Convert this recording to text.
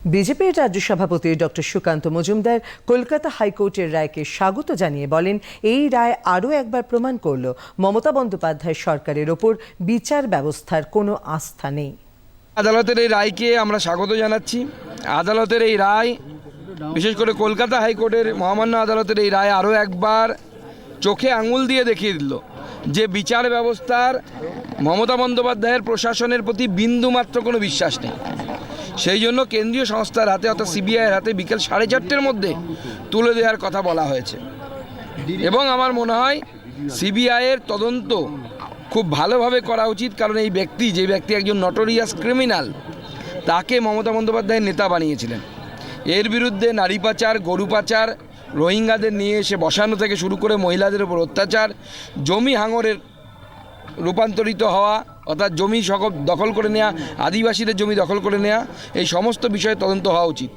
বিজেপির রাজ্য সভাপতি ডক্টর সুকান্ত মজুমদার কলকাতা হাইকোর্টের রায়কে স্বাগত জানিয়ে বলেন, এই রায় আরও একবার প্রমাণ করল মমতা বন্দ্যোপাধ্যায় সরকারের ওপর বিচার ব্যবস্থার কোনো আস্থা নেই। আদালতের এই রায়কে আমরা স্বাগত জানাচ্ছি। আদালতের এই রায়, বিশেষ করে কলকাতা হাইকোর্টের মহামান্য আদালতের এই রায় আরও একবার চোখে আঙুল দিয়ে দেখিয়ে দিল যে বিচার ব্যবস্থার মমতা বন্দ্যোপাধ্যায়ের প্রশাসনের প্রতি বিন্দুমাত্র কোনো বিশ্বাস নেই। সেই জন্য কেন্দ্রীয় সংস্থার হাতে, অর্থাৎ সিবিআইয়ের হাতে বিকেল সাড়ে চারটের মধ্যে তুলে দেওয়ার কথা বলা হয়েছে। এবং আমার মনে হয় সিবিআইয়ের তদন্ত খুব ভালোভাবে করা উচিত, কারণ এই ব্যক্তি, যে ব্যক্তি একজন নটোরিয়াস ক্রিমিনাল তাকে মমতা বন্দ্যোপাধ্যায়ের নেতা বানিয়েছিলেন। এর বিরুদ্ধে নারী পাচার, গরু পাচার, রোহিঙ্গাদের নিয়ে এসে বসানো থেকে শুরু করে মহিলাদের উপর অত্যাচার, জমি হাঙরের রূপান্তরিত হওয়া, অর্থাৎ জমি সকল দখল করে নেওয়া আদিবাসীদের জমি দখল করে নেওয়া এই সমস্ত বিষয়ে তদন্ত হওয়া উচিত।